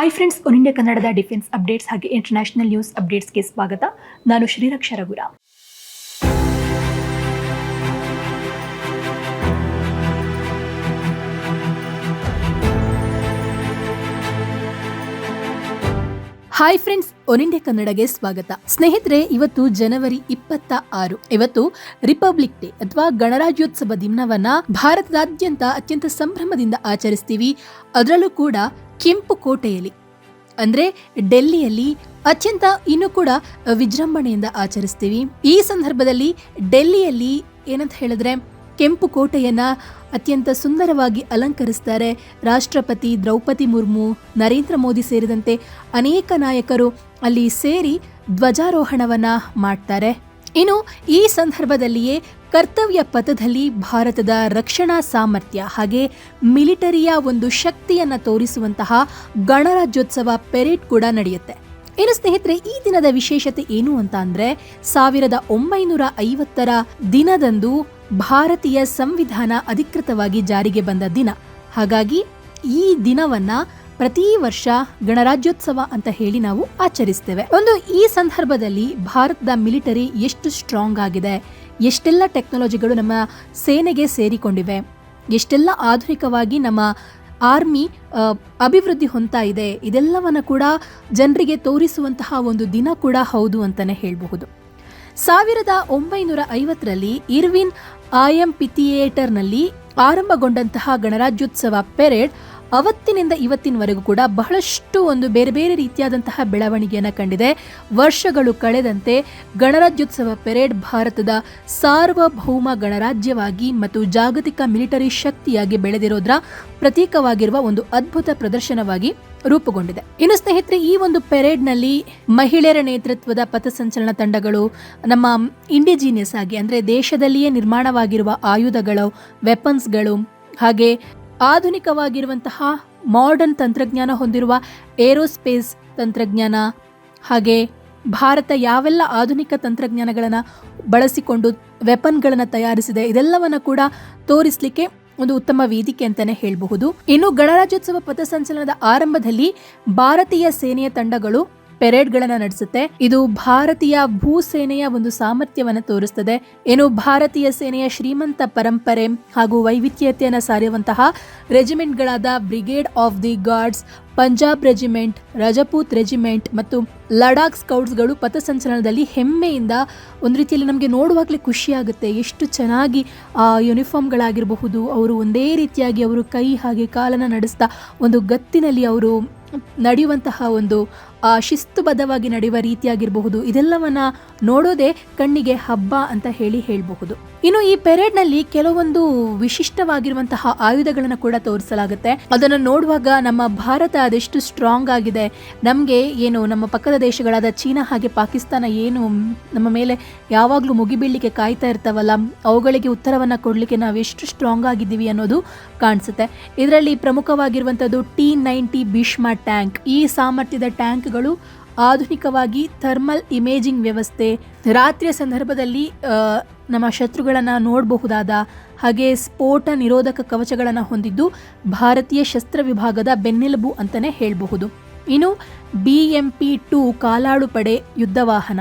Hi friends one India ಕನ್ನಡದ defence updates ಹಾಗೆ international news ಅಪ್ಡೇಟ್ಸ್ಗೆ ಸ್ವಾಗತ. ನಾನು ಶ್ರೀರಕ್ಷ ರಘುರ ಹಾಯ್ ಫ್ರೆಂಡ್ಸ್ ಒನ್ ಇಂಡಿಯಾ ಕನ್ನಡಗೆ ಸ್ವಾಗತ. ಸ್ನೇಹಿತರೆ, ಇವತ್ತು ಜನವರಿ ಇಪ್ಪತ್ತ ಆರು. ಇವತ್ತು ರಿಪಬ್ಲಿಕ್ ಡೇ ಅಥವಾ ಗಣರಾಜ್ಯೋತ್ಸವ ದಿನವನ್ನ ಭಾರತದಾದ್ಯಂತ ಅತ್ಯಂತ ಸಂಭ್ರಮದಿಂದ ಆಚರಿಸ್ತೀವಿ. ಅದರಲ್ಲೂ ಕೂಡ ಕೆಂಪು ಕೋಟೆಯಲ್ಲಿ, ಅಂದ್ರೆ ಡೆಲ್ಲಿಯಲ್ಲಿ ಅತ್ಯಂತ ಇನ್ನು ಕೂಡ ವಿಜೃಂಭಣೆಯಿಂದ ಆಚರಿಸ್ತೀವಿ. ಈ ಸಂದರ್ಭದಲ್ಲಿ ಡೆಲ್ಲಿಯಲ್ಲಿ ಏನಂತ ಹೇಳಿದ್ರೆ ಕೆಂಪು ಕೋಟೆಯನ್ನ ಅತ್ಯಂತ ಸುಂದರವಾಗಿ ಅಲಂಕರಿಸ್ತಾರೆ ರಾಷ್ಟ್ರಪತಿ ದ್ರೌಪದಿ ಮುರ್ಮು, ನರೇಂದ್ರ ಮೋದಿ ಸೇರಿದಂತೆ ಅನೇಕ ನಾಯಕರು ಅಲ್ಲಿ ಸೇರಿ ಧ್ವಜಾರೋಹಣವನ್ನ ಮಾಡ್ತಾರೆ. ಇನ್ನು ಈ ಸಂದರ್ಭದಲ್ಲಿಯೇ ಕರ್ತವ್ಯ ಪಥದಲ್ಲಿ ಭಾರತದ ರಕ್ಷಣಾ ಸಾಮರ್ಥ್ಯ ಹಾಗೆ ಮಿಲಿಟರಿಯ ಒಂದು ಶಕ್ತಿಯನ್ನು ತೋರಿಸುವಂತಹ ಗಣರಾಜ್ಯೋತ್ಸವ ಪೆರೇಡ್ ಕೂಡ ನಡೆಯುತ್ತೆ. ಇನ್ನು ಸ್ನೇಹಿತರೆ, ಈ ದಿನದ ವಿಶೇಷತೆ ಏನು ಅಂತ ಅಂದರೆ ಸಾವಿರದ ಒಂಬೈನೂರ ಐವತ್ತರ ದಿನದಂದು ಭಾರತೀಯ ಸಂವಿಧಾನ ಅಧಿಕೃತವಾಗಿ ಜಾರಿಗೆ ಬಂದ ದಿನ. ಹಾಗಾಗಿ ಈ ದಿನವನ್ನ ಪ್ರತಿ ವರ್ಷ ಗಣರಾಜ್ಯೋತ್ಸವ ಅಂತ ಹೇಳಿ ನಾವು ಆಚರಿಸ್ತೇವೆ. ಒಂದು ಈ ಸಂದರ್ಭದಲ್ಲಿ ಭಾರತದ ಮಿಲಿಟರಿ ಎಷ್ಟು ಸ್ಟ್ರಾಂಗ್ ಆಗಿದೆ, ಎಷ್ಟೆಲ್ಲ ಟೆಕ್ನಾಲಜಿಗಳು ನಮ್ಮ ಸೇನೆಗೆ ಸೇರಿಕೊಂಡಿವೆ, ಎಷ್ಟೆಲ್ಲ ಆಧುನಿಕವಾಗಿ ನಮ್ಮ ಆರ್ಮಿ ಅಭಿವೃದ್ಧಿ ಹೊಂದ್ತಾ ಇದೆ, ಇದೆಲ್ಲವನ್ನ ಕೂಡ ಜನರಿಗೆ ತೋರಿಸುವಂತಹ ಒಂದು ದಿನ ಕೂಡ ಹೌದು ಅಂತಾನೆ ಹೇಳಬಹುದು. ಸಾವಿರದ ಒಂಬೈನೂರ ಐವತ್ತರಲ್ಲಿ ಇರ್ವಿನ್ ಐಎಂ ಪಿಥಿಯೇಟರ್ನಲ್ಲಿ ಆರಂಭಗೊಂಡಂತಹ ಗಣರಾಜ್ಯೋತ್ಸವ ಪೆರೇಡ್ ಅವತ್ತಿನಿಂದ ಇವತ್ತಿನವರೆಗೂ ಕೂಡ ಬಹಳಷ್ಟು ಒಂದು ಬೇರೆ ಬೇರೆ ರೀತಿಯಾದಂತಹ ಬೆಳವಣಿಗೆಯನ್ನು ಕಂಡಿದೆ. ವರ್ಷಗಳು ಕಳೆದಂತೆ ಗಣರಾಜ್ಯೋತ್ಸವ ಪೆರೇಡ್ ಭಾರತದ ಸಾರ್ವಭೌಮ ಗಣರಾಜ್ಯವಾಗಿ ಮತ್ತು ಜಾಗತಿಕ ಮಿಲಿಟರಿ ಶಕ್ತಿಯಾಗಿ ಬೆಳೆದಿರೋದ್ರ ಪ್ರತೀಕವಾಗಿರುವ ಒಂದು ಅದ್ಭುತ ಪ್ರದರ್ಶನವಾಗಿ ರೂಪುಗೊಂಡಿದೆ. ಇನ್ನು ಸ್ನೇಹಿತರೆ, ಈ ಒಂದು ಪೆರೇಡ್ನಲ್ಲಿ ಮಹಿಳೆಯರ ನೇತೃತ್ವದ ಪಥಸಂಚಲನ ತಂಡಗಳು, ನಮ್ಮ ಇಂಡಿಜಿನಿಯಸ್ ಆಗಿ ಅಂದ್ರೆ ದೇಶದಲ್ಲಿಯೇ ನಿರ್ಮಾಣವಾಗಿರುವ ಆಯುಧಗಳು ವೆಪನ್ಸ್ಗಳು ಹಾಗೆ ಆಧುನಿಕವಾಗಿರುವಂತಹ ಮಾಡರ್ನ್ ತಂತ್ರಜ್ಞಾನ ಹೊಂದಿರುವ ಏರೋಸ್ಪೇಸ್ ತಂತ್ರಜ್ಞಾನ ಹಾಗೆ ಭಾರತ ಯಾವೆಲ್ಲ ಆಧುನಿಕ ತಂತ್ರಜ್ಞಾನಗಳನ್ನು ಬಳಸಿಕೊಂಡು ವೆಪನ್ಗಳನ್ನು ತಯಾರಿಸಿದೆ, ಇದೆಲ್ಲವನ್ನು ಕೂಡ ತೋರಿಸಲಿಕ್ಕೆ ಒಂದು ಉತ್ತಮ ವೇದಿಕೆ ಅಂತಾನೆ ಹೇಳಬಹುದು. ಇನ್ನು ಗಣರಾಜ್ಯೋತ್ಸವ ಪಥಸಂಚಲನದ ಆರಂಭದಲ್ಲಿ ಭಾರತೀಯ ಸೇನೆಯ ತಂಡಗಳು ಪೆರೇಡ್ಗಳನ್ನು ನಡೆಸುತ್ತೆ. ಇದು ಭಾರತೀಯ ಭೂಸೇನೆಯ ಒಂದು ಸಾಮರ್ಥ್ಯವನ್ನು ತೋರಿಸ್ತದೆ. ಏನು ಭಾರತೀಯ ಸೇನೆಯ ಶ್ರೀಮಂತ ಪರಂಪರೆ ಹಾಗೂ ವೈವಿಧ್ಯತೆಯನ್ನು ಸಾರುವಂತಹ ರೆಜಿಮೆಂಟ್ಗಳಾದ Brigade of the Guards, Punjab Regiment, Rajput Regiment ಮತ್ತು ಲಡಾಖ್ ಸ್ಕೌಟ್ಸ್ಗಳು ಪಥಸಂಚಲನದಲ್ಲಿ ಹೆಮ್ಮೆಯಿಂದ ಒಂದು ರೀತಿಯಲ್ಲಿ ನಮಗೆ ನೋಡುವಾಗಲೇ ಖುಷಿಯಾಗುತ್ತೆ. ಎಷ್ಟು ಚೆನ್ನಾಗಿ ಆ ಯೂನಿಫಾರ್ಮ್ಗಳಾಗಿರಬಹುದು, ಅವರು ಒಂದೇ ರೀತಿಯಾಗಿ ಅವರು ಕೈ ಹಾಗೆ ಕಾಲನ್ನು ನಡೆಸ್ತಾ ಒಂದು ಗತ್ತಿನಲ್ಲಿ ಅವರು ನಡೆಯುವಂತಹ ಒಂದು ಶಿಸ್ತುಬದ್ಧವಾಗಿ ನಡೆಯುವ ರೀತಿಯಾಗಿರಬಹುದು. ಇದೆಲ್ಲವನ್ನ ನೋಡೋದೇ ಕಣ್ಣಿಗೆ ಹಬ್ಬ ಅಂತ ಹೇಳಿ ಹೇಳಬಹುದು. ಇನ್ನು ಈ ಪೆರೇಡ್ನಲ್ಲಿ ಕೆಲವೊಂದು ವಿಶಿಷ್ಟವಾಗಿರುವಂತಹ ಆಯುಧಗಳನ್ನು ಕೂಡ ತೋರಿಸಲಾಗುತ್ತೆ. ಅದನ್ನು ನೋಡುವಾಗ ನಮ್ಮ ಭಾರತ ಅದೆಷ್ಟು ಸ್ಟ್ರಾಂಗ್ ಆಗಿದೆ. ನಮಗೆ ಏನು ನಮ್ಮ ಪಕ್ಕದ ದೇಶಗಳಾದ ಚೀನಾ ಹಾಗೆ ಪಾಕಿಸ್ತಾನ ಏನು ನಮ್ಮ ಮೇಲೆ ಯಾವಾಗಲೂ ಮುಗಿಬೀಳಲಿಕ್ಕೆ ಕಾಯ್ತಾ ಇರ್ತಾವಲ್ಲ, ಅವುಗಳಿಗೆ ಉತ್ತರವನ್ನು ಕೊಡಲಿಕ್ಕೆ ನಾವು ಎಷ್ಟು ಸ್ಟ್ರಾಂಗ್ ಆಗಿದ್ದೀವಿ ಅನ್ನೋದು ಕಾಣಿಸುತ್ತೆ. ಇದರಲ್ಲಿ ಪ್ರಮುಖವಾಗಿರುವಂಥದ್ದು ಟಿ ನೈಂಟಿ ಭೀಷ್ಮ ಟ್ಯಾಂಕ್ ಈ ಸಾಮರ್ಥ್ಯದ ಟ್ಯಾಂಕ್ಗಳು ಆಧುನಿಕವಾಗಿ ಥರ್ಮಲ್ ಇಮೇಜಿಂಗ್ ವ್ಯವಸ್ಥೆ, ರಾತ್ರಿಯ ಸಂದರ್ಭದಲ್ಲಿ ನಮ್ಮ ಶತ್ರುಗಳನ್ನು ನೋಡಬಹುದಾದ ಹಾಗೆ ಸ್ಫೋಟ ನಿರೋಧಕ ಕವಚಗಳನ್ನು ಹೊಂದಿದ್ದು ಭಾರತೀಯ ಶಸ್ತ್ರ ವಿಭಾಗದ ಬೆನ್ನೆಲುಬು ಅಂತಲೇ ಹೇಳಬಹುದು. ಇನ್ನು ಬಿ ಎಂ ಪಿ ಟು ಕಾಲಾಳು ಪಡೆ ಯುದ್ಧ ವಾಹನ.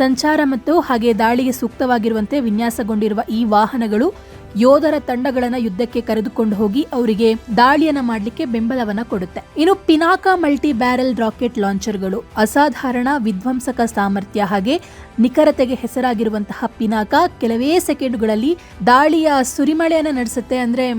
ಸಂಚಾರ ಮತ್ತು ಹಾಗೆ ದಾಳಿಗೆ ಸೂಕ್ತವಾಗಿರುವಂತೆ ವಿನ್ಯಾಸಗೊಂಡಿರುವ ಈ ವಾಹನಗಳು ಯೋಧರ ತಂಡಗಳನ್ನು ಯುದ್ಧಕ್ಕೆ ಕರೆದುಕೊಂಡು ಹೋಗಿ ಅವರಿಗೆ ದಾಳಿಯನ್ನ ಮಾಡಲಿಕ್ಕೆ ಬೆಂಬಲವನ್ನ ಕೊಡುತ್ತೆ. ಇನ್ನು ಪಿನಾಕ ಮಲ್ಟಿ ಬ್ಯಾರೆಲ್ ರಾಕೆಟ್ ಲಾಂಚರ್ಗಳು ಅಸಾಧಾರಣ ವಿಧ್ವಂಸಕ ಸಾಮರ್ಥ್ಯ ಹಾಗೆ ನಿಖರತೆಗೆ ಹೆಸರಾಗಿರುವಂತಹ ಪಿನಾಕ ಕೆಲವೇ ಸೆಕೆಂಡ್ಗಳಲ್ಲಿ ದಾಳಿಯ ಸುರಿಮಳೆಯನ್ನ ನಡೆಸುತ್ತೆ. ಅಂದ್ರೆ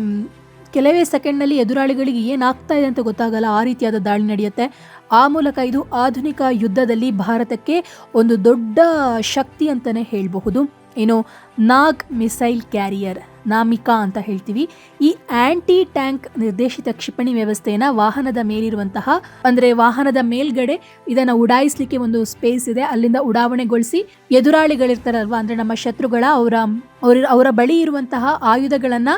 ಕೆಲವೇ ಸೆಕೆಂಡ್ನಲ್ಲಿ ಎದುರಾಳಿಗಳಿಗೆ ಏನಾಗ್ತಾ ಇದೆ ಅಂತ ಗೊತ್ತಾಗಲ್ಲ. ಆ ರೀತಿಯಾದ ದಾಳಿ ನಡೆಯುತ್ತೆ. ಆ ಮೂಲಕ ಇದು ಆಧುನಿಕ ಯುದ್ಧದಲ್ಲಿ ಭಾರತಕ್ಕೆ ಒಂದು ದೊಡ್ಡ ಶಕ್ತಿ ಅಂತಲೇ ಹೇಳಬಹುದು. ಇನ್ನು ನಾಗ್ ಮಿಸೈಲ್ ಕ್ಯಾರಿಯರ್. ನಾಮಿಕಾ ಅಂತ ಹೇಳ್ತೀವಿ. ಈ ಆಂಟಿ ಟ್ಯಾಂಕ್ ನಿರ್ದೇಶಿತ ಕ್ಷಿಪಣಿ ವ್ಯವಸ್ಥೆಯನ್ನ ವಾಹನದ ಮೇಲಿರುವಂತಹ, ಅಂದ್ರೆ ವಾಹನದ ಮೇಲ್ಗಡೆ ಇದನ್ನ ಉಡಾಯಿಸಲಿಕ್ಕೆ ಒಂದು ಸ್ಪೇಸ್ ಇದೆ. ಅಲ್ಲಿಂದ ಉಡಾವಣೆಗೊಳಿಸಿ ಎದುರಾಳಿಗಳಿರ್ತಾರಲ್ವಾ, ಅಂದ್ರೆ ನಮ್ಮ ಶತ್ರುಗಳ ಅವರ ಅವರ ಅವರ ಬಳಿ ಇರುವಂತಹ ಆಯುಧಗಳನ್ನ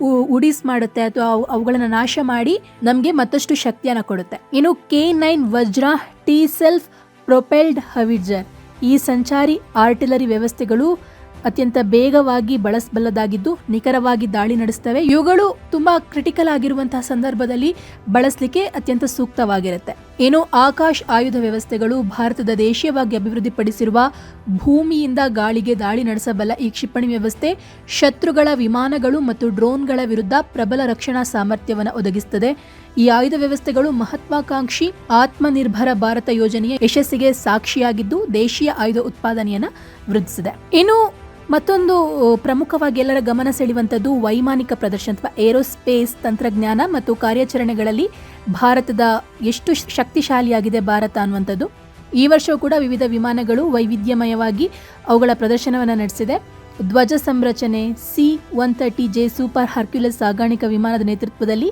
ಉಡಿಸ್ ಮಾಡುತ್ತೆ, ಅಥವಾ ಅವು- ಅವುಗಳನ್ನ ನಾಶ ಮಾಡಿ ನಮಗೆ ಮತ್ತಷ್ಟು ಶಕ್ತಿಯನ್ನ ಕೊಡುತ್ತೆ. ಇನ್ನು K nine Vajra T self propelled howitzer ಈ ಸಂಚಾರಿ ಆರ್ಟಿಲರಿ ವ್ಯವಸ್ಥೆಗಳು ಅತ್ಯಂತ ಬೇಗವಾಗಿ ಬಳಸಬಲ್ಲದಾಗಿದ್ದು ನಿಖರವಾಗಿ ದಾಳಿ ನಡೆಸ್ತವೆ. ಇವುಗಳು ತುಂಬಾ ಕ್ರಿಟಿಕಲ್ ಆಗಿರುವಂತಹ ಸಂದರ್ಭದಲ್ಲಿ ಬಳಸಲಿಕ್ಕೆ ಅತ್ಯಂತ ಸೂಕ್ತವಾಗಿರುತ್ತೆ. ಏನು ಆಕಾಶ್ ಆಯುಧ ವ್ಯವಸ್ಥೆಗಳು ಭಾರತದ ದೇಶೀಯವಾಗಿ ಅಭಿವೃದ್ಧಿಪಡಿಸಿರುವ ಭೂಮಿಯಿಂದ ಗಾಳಿಗೆ ದಾಳಿ ನಡೆಸಬಲ್ಲ ಈ ಕ್ಷಿಪಣಿ ವ್ಯವಸ್ಥೆ ಶತ್ರುಗಳ ವಿಮಾನಗಳು ಮತ್ತು ಡ್ರೋನ್ಗಳ ವಿರುದ್ಧ ಪ್ರಬಲ ರಕ್ಷಣಾ ಸಾಮರ್ಥ್ಯವನ್ನು ಒದಗಿಸುತ್ತದೆ ಈ ಆಯುಧ ವ್ಯವಸ್ಥೆಗಳು ಮಹತ್ವಾಕಾಂಕ್ಷಿ ಆತ್ಮನಿರ್ಭರ ಭಾರತ ಯೋಜನೆಯ ಯಶಸ್ಸಿಗೆ ಸಾಕ್ಷಿಯಾಗಿದ್ದು ದೇಶೀಯ ಆಯುಧ ಉತ್ಪಾದನೆಯನ್ನು ವೃದ್ಧಿಸಿದೆ. ಇನ್ನು ಮತ್ತೊಂದು ಪ್ರಮುಖವಾಗಿ ಎಲ್ಲರ ಗಮನ ಸೆಳೆಯುವಂಥದ್ದು ವೈಮಾನಿಕ ಪ್ರದರ್ಶನ ಅಥವಾ ಏರೋಸ್ಪೇಸ್ ತಂತ್ರಜ್ಞಾನ ಮತ್ತು ಕಾರ್ಯಾಚರಣೆಗಳಲ್ಲಿ ಭಾರತದ ಎಷ್ಟು ಶಕ್ತಿಶಾಲಿಯಾಗಿದೆ ಭಾರತ ಅನ್ನುವಂಥದ್ದು. ಈ ವರ್ಷವೂ ಕೂಡ ವಿವಿಧ ವಿಮಾನಗಳು ವೈವಿಧ್ಯಮಯವಾಗಿ ಅವುಗಳ ಪ್ರದರ್ಶನವನ್ನು ನಡೆಸಿದೆ. ಧ್ವಜ ಸಂರಚನೆ C one thirty J Super Hercules ಸಾಗಾಣಿಕಾ ವಿಮಾನದ ನೇತೃತ್ವದಲ್ಲಿ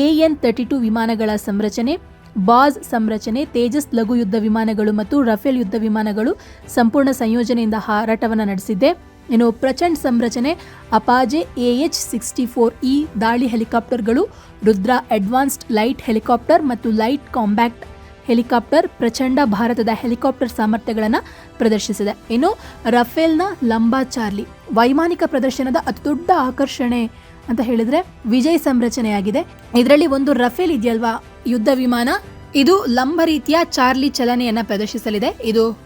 ಎ ಎನ್ ತರ್ಟಿ ಟು ವಿಮಾನಗಳ ಸಂರಚನೆ ಬಾಸ್ ಸಂರಚನೆ, ತೇಜಸ್ ಲಘು ಯುದ್ಧ ವಿಮಾನಗಳು ಮತ್ತು ರಫೇಲ್ ಯುದ್ಧ ವಿಮಾನಗಳು ಸಂಪೂರ್ಣ ಸಂಯೋಜನೆಯಿಂದ ಹಾರಾಟವನ್ನು ನಡೆಸಿದ್ದೆ. ಇನ್ನು ಪ್ರಚಂಡ್ ಸಂರಚನೆ, Apache A H sixty four E ದಾಳಿ ಹೆಲಿಕಾಪ್ಟರ್ಗಳು, ರುದ್ರಾ ಅಡ್ವಾನ್ಸ್ಡ್ ಲೈಟ್ ಹೆಲಿಕಾಪ್ಟರ್ ಮತ್ತು ಲೈಟ್ ಕಾಂಬ್ಯಾಕ್ಟ್ ಹೆಲಿಕಾಪ್ಟರ್ ಪ್ರಚಂಡ ಭಾರತದ ಹೆಲಿಕಾಪ್ಟರ್ ಸಾಮರ್ಥ್ಯಗಳನ್ನು ಪ್ರದರ್ಶಿಸಿದೆ. ಇನ್ನು ರಫೇಲ್ನ ಲಂಬಾ ಚಾರ್ಲಿ, ವೈಮಾನಿಕ ಪ್ರದರ್ಶನದ ಅತಿದೊಡ್ಡ ಆಕರ್ಷಣೆ ಅಂತ ಹೇಳಿದ್ರೆ ವಿಜಯ್ ಸಂರಚನೆಯಾಗಿದೆ. ಇದರಲ್ಲಿ ಒಂದು ರಫೇಲ್ ಇದೆಯಲ್ವಾ? ಯುದ್ಧ ವಿಮಾನ. ಇದು ಲಂಬ ರೀತಿಯ ಚಾರ್ಲಿ ಚಲನೆಯನ್ನ ಪ್ರದರ್ಶಿಸಲಿದೆ. ಇದು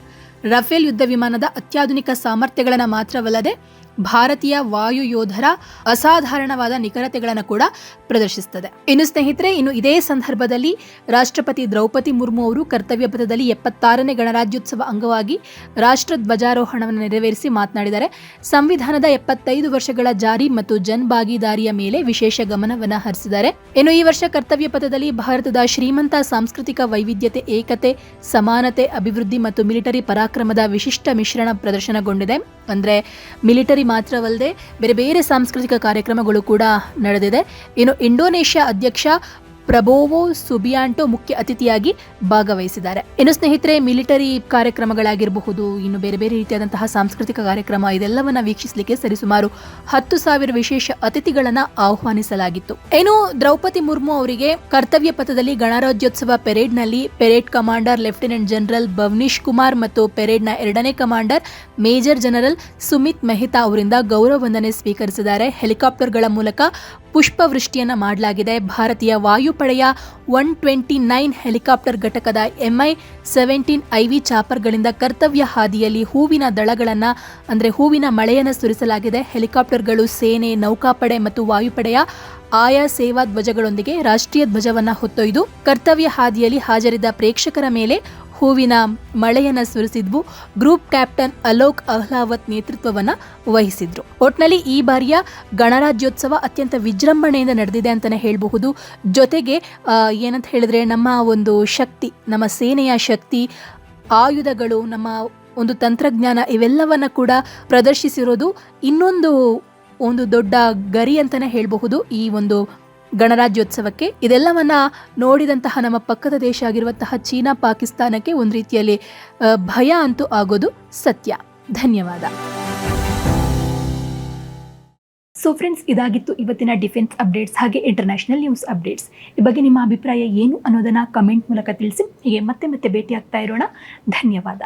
ರಫೇಲ್ ಯುದ್ಧ ವಿಮಾನದ ಅತ್ಯಾಧುನಿಕ ಸಾಮರ್ಥ್ಯಗಳನ್ನು ಮಾತ್ರವಲ್ಲದೆ ಭಾರತೀಯ ವಾಯು ಯೋಧರ ಅಸಾಧಾರಣವಾದ ನಿಖರತೆಗಳನ್ನು ಕೂಡ ಪ್ರದರ್ಶಿಸುತ್ತದೆ ಇನ್ನು ಸ್ನೇಹಿತರೆ, ಇನ್ನು ಇದೇ ಸಂದರ್ಭದಲ್ಲಿ ರಾಷ್ಟ್ರಪತಿ ದ್ರೌಪದಿ ಮುರ್ಮು ಅವರು ಕರ್ತವ್ಯ ಪಥದಲ್ಲಿ ಎಪ್ಪತ್ತಾರನೇ ಗಣರಾಜ್ಯೋತ್ಸವ ಅಂಗವಾಗಿ ರಾಷ್ಟ್ರ ಧ್ವಜಾರೋಹಣವನ್ನು ನೆರವೇರಿಸಿ ಮಾತನಾಡಿದ್ದಾರೆ. ಸಂವಿಧಾನದ ಎಪ್ಪತ್ತೈದು ವರ್ಷಗಳ ಜಾರಿ ಮತ್ತು ಜನ್ ಭಾಗಿದಾರಿಯ ಮೇಲೆ ವಿಶೇಷ ಗಮನವನ್ನು ಹರಿಸಿದ್ದಾರೆ. ಇನ್ನು ಈ ವರ್ಷ ಕರ್ತವ್ಯ ಪಥದಲ್ಲಿ ಭಾರತದ ಶ್ರೀಮಂತ ಸಾಂಸ್ಕೃತಿಕ ವೈವಿಧ್ಯತೆ, ಏಕತೆ, ಸಮಾನತೆ, ಅಭಿವೃದ್ಧಿ ಮತ್ತು ಮಿಲಿಟರಿ ಪರಾಕ್ರಮದ ವಿಶಿಷ್ಟ ಮಿಶ್ರಣ ಪ್ರದರ್ಶನಗೊಂಡಿದೆ. ಅಂದ್ರೆ ಮಿಲಿಟರಿ ಮಾತ್ರವಲ್ಲದೆ ಬೇರೆ ಬೇರೆ ಸಾಂಸ್ಕೃತಿಕ ಕಾರ್ಯಕ್ರಮಗಳು ಕೂಡ ನಡೆದಿದೆ. ಇನ್ನು ಇಂಡೋನೇಷ್ಯಾ ಅಧ್ಯಕ್ಷ ಪ್ರಬೋವೋ ಸುಬಿಯಾಂಟೋ ಮುಖ್ಯ ಅತಿಥಿಯಾಗಿ ಭಾಗವಹಿಸಿದ್ದಾರೆ. ಇನ್ನು ಸ್ನೇಹಿತರೆ, ಮಿಲಿಟರಿ ಕಾರ್ಯಕ್ರಮಗಳಾಗಿರಬಹುದು, ಇನ್ನು ಬೇರೆ ಬೇರೆ ರೀತಿಯಾದಂತಹ ಸಾಂಸ್ಕೃತಿಕ ಕಾರ್ಯಕ್ರಮ, ಇದೆಲ್ಲವನ್ನ ವೀಕ್ಷಿಸಲಿಕ್ಕೆ ಸರಿಸುಮಾರು ಹತ್ತು ಸಾವಿರ ವಿಶೇಷ ಅತಿಥಿಗಳನ್ನ ಆಹ್ವಾನಿಸಲಾಗಿತ್ತು. ಏನು ದ್ರೌಪದಿ ಮುರ್ಮು ಅವರಿಗೆ ಕರ್ತವ್ಯ ಪಥದಲ್ಲಿ ಗಣರಾಜ್ಯೋತ್ಸವ ಪೆರೇಡ್ನಲ್ಲಿ parade commander, lieutenant general Bhavnish Kumar ಮತ್ತು ಪೆರೇಡ್ನ ಎರಡನೇ commander major general Sumit Mehta ಅವರಿಂದ ಗೌರವ ವಂದನೆ ಸ್ವೀಕರಿಸಿದ್ದಾರೆ. ಹೆಲಿಕಾಪ್ಟರ್ಗಳ ಮೂಲಕ ಪುಷ್ಪವೃಷ್ಟಿಯನ್ನು ಮಾಡಲಾಗಿದೆ. ಭಾರತೀಯ ವಾಯುಪಡೆಯ ಒನ್ ಟ್ವೆಂಟಿ ನೈನ್ ಹೆಲಿಕಾಪ್ಟರ್ ಘಟಕದ ಎಂಐ ಸೆವೆಂಟೀನ್ ಐವಿ ಚಾಪರ್ಗಳಿಂದ ಕರ್ತವ್ಯ ಹಾದಿಯಲ್ಲಿ ಹೂವಿನ ದಳಗಳನ್ನು, ಅಂದರೆ ಹೂವಿನ ಮಳೆಯನ್ನು ಸುರಿಸಲಾಗಿದೆ. ಹೆಲಿಕಾಪ್ಟರ್ಗಳು ಸೇನೆ, ನೌಕಾಪಡೆ ಮತ್ತು ವಾಯುಪಡೆಯ ಆಯಾ ಸೇವಾ ಧ್ವಜಗಳೊಂದಿಗೆ ರಾಷ್ಟ್ರೀಯ ಧ್ವಜವನ್ನು ಹೊತ್ತೊಯ್ದು ಕರ್ತವ್ಯ ಹಾದಿಯಲ್ಲಿ ಹಾಜರಿದ್ದ ಪ್ರೇಕ್ಷಕರ ಮೇಲೆ ಹೂವಿನ ಮಳೆಯನ್ನು ಸುರಿಸಿದ್ವು. ಗ್ರೂಪ್ ಕ್ಯಾಪ್ಟನ್ ಅಲೋಕ್ ಅಹ್ಲಾವತ್ ನೇತೃತ್ವವನ್ನು ವಹಿಸಿದ್ರು. ಒಟ್ನಲ್ಲಿ ಈ ಬಾರಿಯ ಗಣರಾಜ್ಯೋತ್ಸವ ಅತ್ಯಂತ ವಿಜೃಂಭಣೆಯಿಂದ ನಡೆದಿದೆ ಅಂತಾನೆ ಹೇಳಬಹುದು. ಜೊತೆಗೆ ಏನಂತ ಹೇಳಿದ್ರೆ ನಮ್ಮ ಒಂದು ಶಕ್ತಿ, ನಮ್ಮ ಸೇನೆಯ ಶಕ್ತಿ, ಆಯುಧಗಳು, ನಮ್ಮ ಒಂದು ತಂತ್ರಜ್ಞಾನ ಇವೆಲ್ಲವನ್ನ ಕೂಡ ಪ್ರದರ್ಶಿಸಿರೋದು ಇನ್ನೊಂದು, ಒಂದು ದೊಡ್ಡ ಗರಿ ಅಂತಾನೆ ಹೇಳಬಹುದು ಈ ಒಂದು ಗಣರಾಜ್ಯೋತ್ಸವಕ್ಕೆ ಇದೆಲ್ಲವನ್ನ ನೋಡಿದಂತಹ ನಮ್ಮ ಪಕ್ಕದ ದೇಶ ಆಗಿರುವಂತಹ ಚೀನಾ ಪಾಕಿಸ್ತಾನಕ್ಕೆ ಒಂದು ರೀತಿಯಲ್ಲಿ ಭಯ ಅಂತೂ ಆಗೋದು ಸತ್ಯ. ಧನ್ಯವಾದ. ಸೊ ಫ್ರೆಂಡ್ಸ್ ಇದಾಗಿತ್ತು ಇವತ್ತಿನ ಡಿಫೆನ್ಸ್ ಅಪ್ಡೇಟ್ಸ್ ಹಾಗೆ ಇಂಟರ್ನ್ಯಾಷನಲ್ ನ್ಯೂಸ್ ಅಪ್ಡೇಟ್ಸ್ ಈ ಬಗ್ಗೆ ನಿಮ್ಮ ಅಭಿಪ್ರಾಯ ಏನು ಅನ್ನೋದನ್ನ ಕಮೆಂಟ್ ಮೂಲಕ ತಿಳಿಸಿ, ಹೀಗೆ ಮತ್ತೆ ಮತ್ತೆ ಭೇಟಿ ಆಗ್ತಾ ಇರೋಣ. ಧನ್ಯವಾದ.